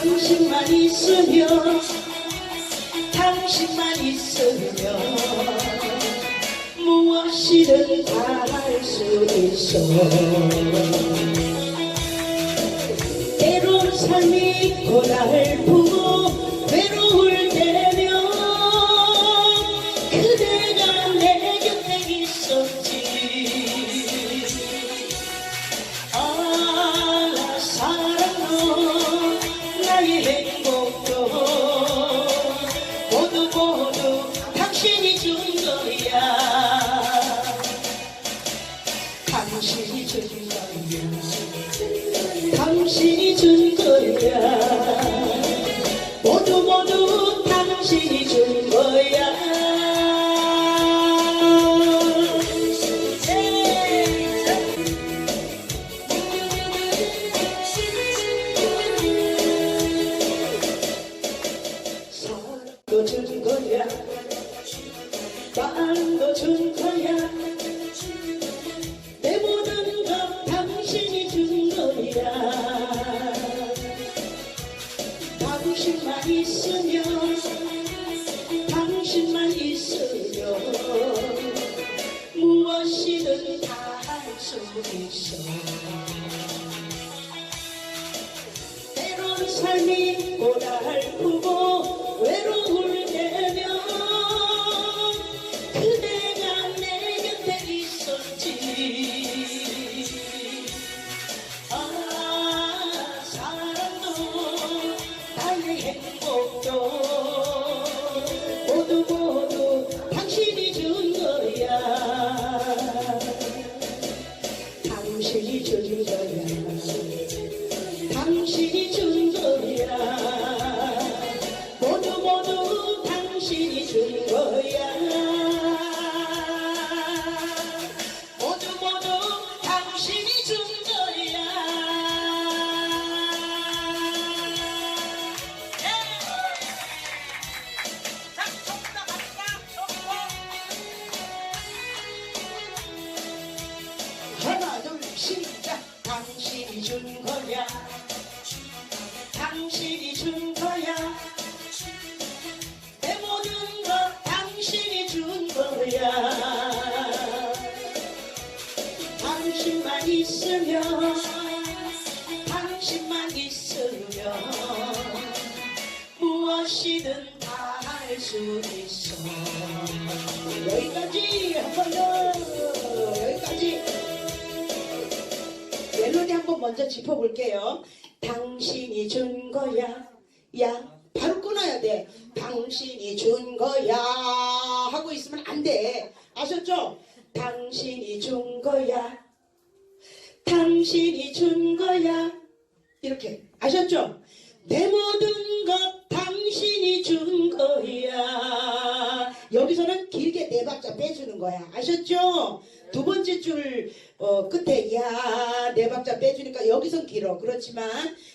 당신만 있으면 당신만 있으면 무엇이든 다 할 수 있어. 때론 삶이 고달프고 모두 모두 당신이 준 때 준 거야. 당신이 준 거야. 내 모든 것 당신이 준 거야. 당신만 있으면 당신만 있으면 무엇이든 다 할 수 있어. 여기까지 한번더 먼저 짚어볼게요. 당신이 준 거야. 야 바로 끊어야 돼. 당신이 준 거야. 하고 있으면 안 돼. 아셨죠? 당신이 준 거야. 당신이 준 거야. 이렇게. 아셨죠? 내 모든 것 당신이 준 거야. 여기서는 길게 네 박자 빼주는 거야. 아셨죠 두 번째 줄 어, 끝에 야 네 박자 빼주니까 여기선 길어. 그렇지만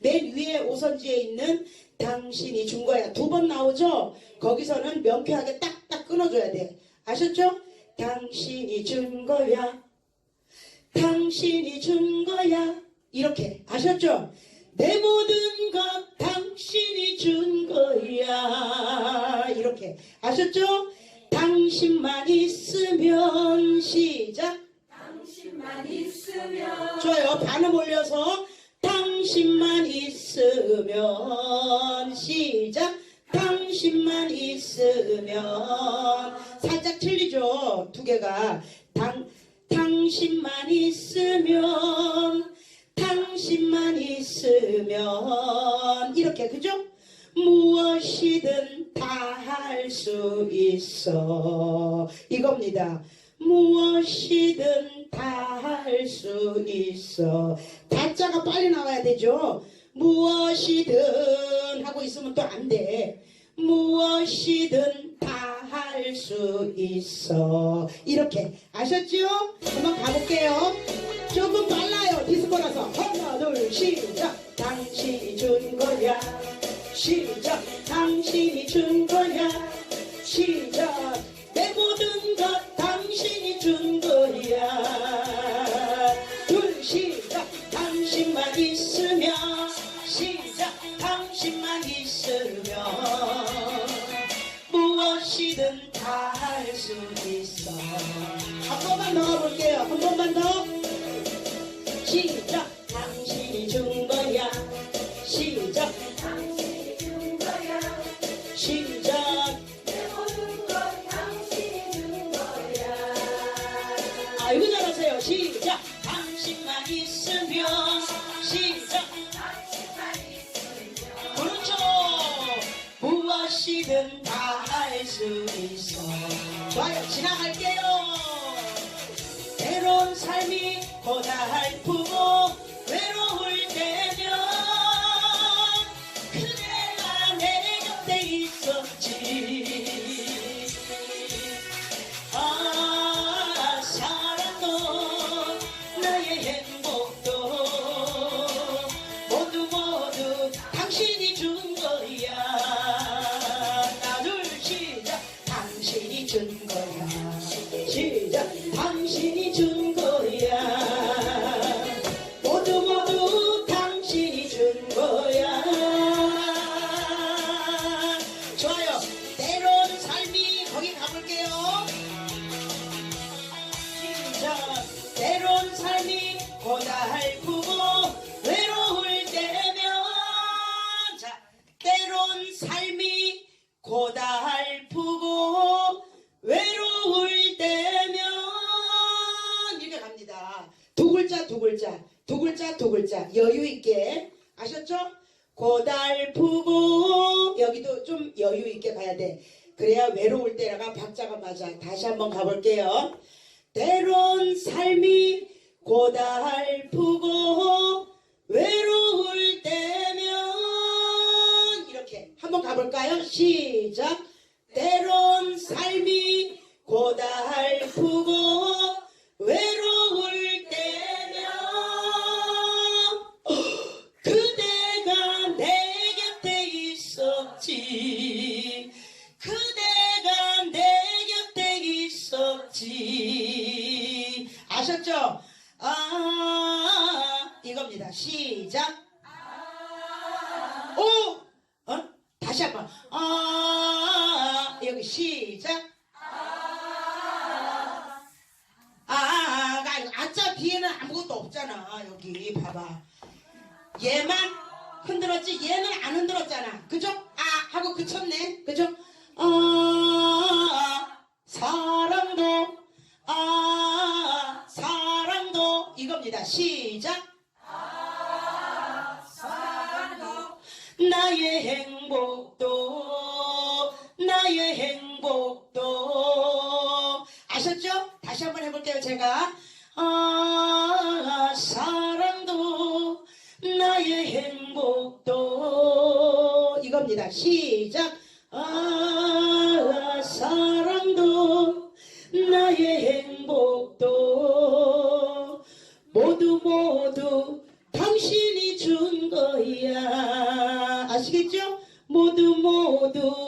맨 위에 오선지에 있는 당신이 준 거야. 두 번 나오죠? 거기서는 명쾌하게 딱딱 끊어줘야 돼. 아셨죠? 당신이 준 거야. 당신이 준 거야. 이렇게. 아셨죠? 내 모든 것 당신이 준 거야. 이렇게. 아셨죠 당신만 있으면 시작 당신만 있으면 좋아요. 반음 올려서 당신만 있으면 시작. 당신만 있으면 살짝 틀리죠. 두 개가 당 당신만 있으면 당신만 있으면 이렇게 그죠? 무엇이든 다 할 수 있어 이겁니다. 무엇이든 다 할 수 있어. 다자가 빨리 나와야 되죠. 무엇이든 하고 있으면 또 안 돼. 무엇이든 다 할 수 있어. 이렇게 아셨죠? 한번 가볼게요. 조금 빨라요. 디스코라서 하나 둘 시작. 당신이 준 거야. 시작. 당신이 준 거야. 시작. 내 모든 것 당신이 준 거야. 둘 시작. 당신만 있으면. 시작. 당신만 있으면. 무엇이든 다 할 수 있어. 한 번만 더 볼게요. 한 번만 더. 무엇이든 다할 수 있어. 좋아요. 지나갈게요. 때론 삶이 고달프 고달프고 외로울 때면 자 때론 삶이 고달프고 외로울 때면 이렇게 갑니다. 두 글자 두 글자 두 글자 두 글자 여유 있게 아셨죠? 고달프고 여기도 좀 여유 있게 가야 돼. 그래야 외로울 때라가 박자가 맞아. 다시 한번 가볼게요. 때론 삶이 고달프고 외로울 때면 이렇게 한번 가볼까요? 시작. 때론 삶이 고달프고 외로울 때면 그대가 내 곁에 있었지 그대가 내 곁에 있었지 아셨죠? 아 이겁니다 시작 오 어? 다시 한번 아 여기 시작 아, 아, 아짜 뒤에는 아무것도 없잖아. 여기 봐봐. 얘만 흔들었지 얘는 안 흔들었잖아. 그죠? 아 하고 그쳤네. 그죠? 행복도 이겁니다. 시작. 아 사랑도 나의 행복도 모두 모두 당신이 준 거야. 아시겠죠? 모두 모두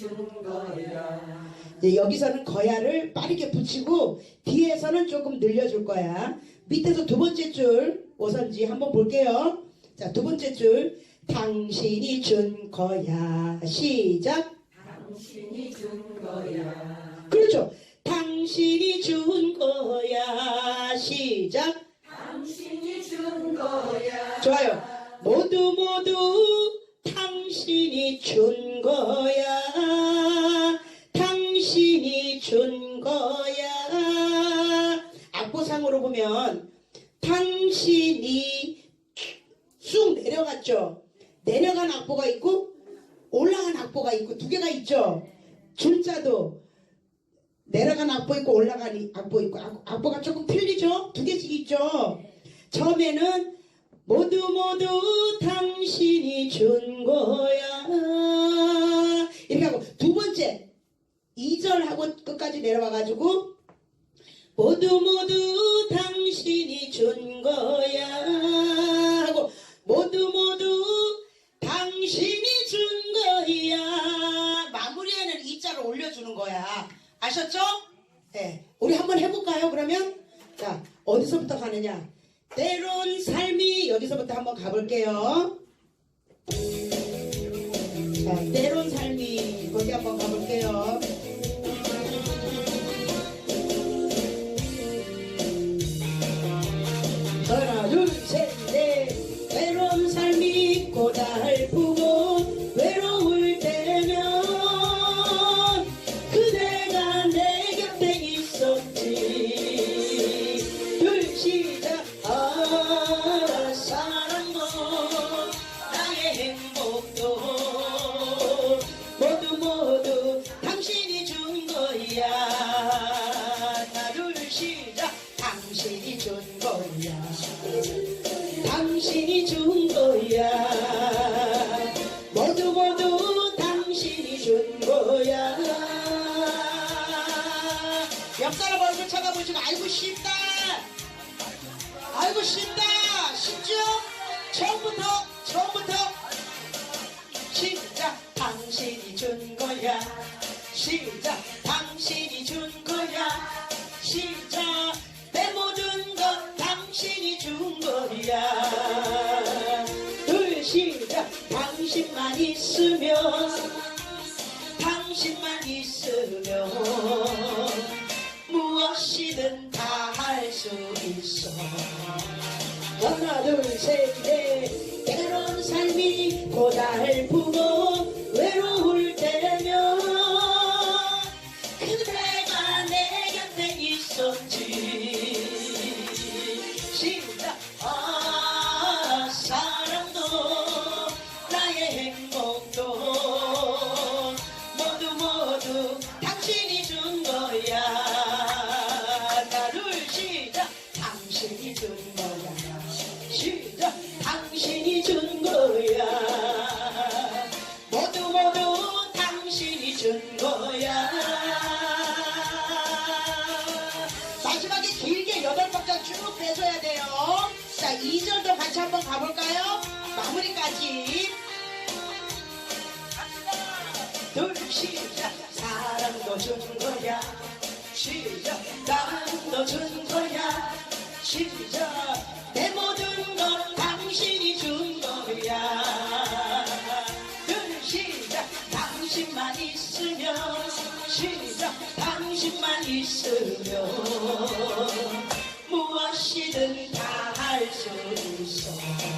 이 이제 여기서는 거야를 빠르게 붙이고 뒤에서는 조금 늘려줄 거야. 밑에서 두 번째 줄 오선지 한번 볼게요. 자, 두 번째 줄 당신이 준 거야. 시작. 당신이 준 거야 그렇죠. 당신이 준 거야. 시작. 당신이 준 거야 좋아요. 모두 모두 당신이 준 거야. 보면 당신이 쑥 내려갔죠. 내려간 악보가 있고 올라간 악보가 있고 두 개가 있죠. 줄자도 내려간 악보 있고 올라간 악보 있고 악- 악보가 조금 틀리죠. 두 개씩 있죠. 처음에는 모두 모두 당신이 준 거야. 이렇게 하고 두 번째 2절 하고 끝까지 내려와 가지고 모두 모두 당신이 준 거야 하고 모두 모두 당신이 준 거야. 마무리에는 이 자를 올려주는 거야. 아셨죠? 네. 우리 한번 해볼까요 그러면? 자 어디서부터 가느냐? 때론 삶이 여기서부터 한번 가볼게요. 자 때론 삶이 거기 한번 가볼게요 시작. 아 사랑도 나의 행복도. 모두 모두 당신이 준 거야. 둘 시작. 당신이 준 거야. 당신이 준 거야. 모두 모두 당신이 준 거야. 옆 사람 얼굴 쳐다보시고 아이고 쉽다 아이고 쉽다. 쉽죠? 처음부터 처음부터. 시작. 당신이 준 거야. 시작. 당신이 준 거야. 시작. 내 모든 것 당신이 준 거야. 둘 시작. 당신만 있으면. 당신만 행복도 모두 모두 당신이 준 거야. 둘 시작. 당신이 준 거야. 시작. 당신이 준 거야. 모두 모두 당신이 준 거야. 마지막에 길게 여덟 박자 쭉 빼줘야 돼요. 자 2절도 같이 한번 가볼까요? 마무리까지 시작 사랑도 준 거야. 시작 내 모든 것 당신이 준 거야. 둘 시작 당신만 있으면. 시작 당신만 있으면. 무엇이든 다 할 수 있어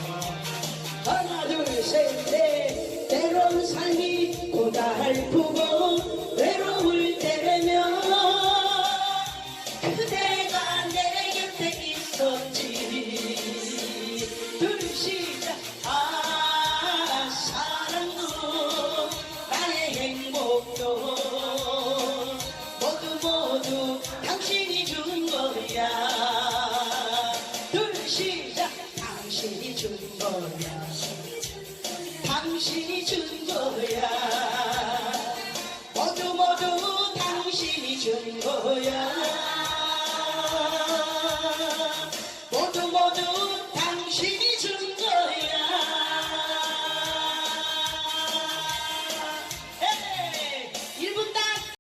당신이 준 거야. 모두 모두 당신이 준 거야. 모두 모두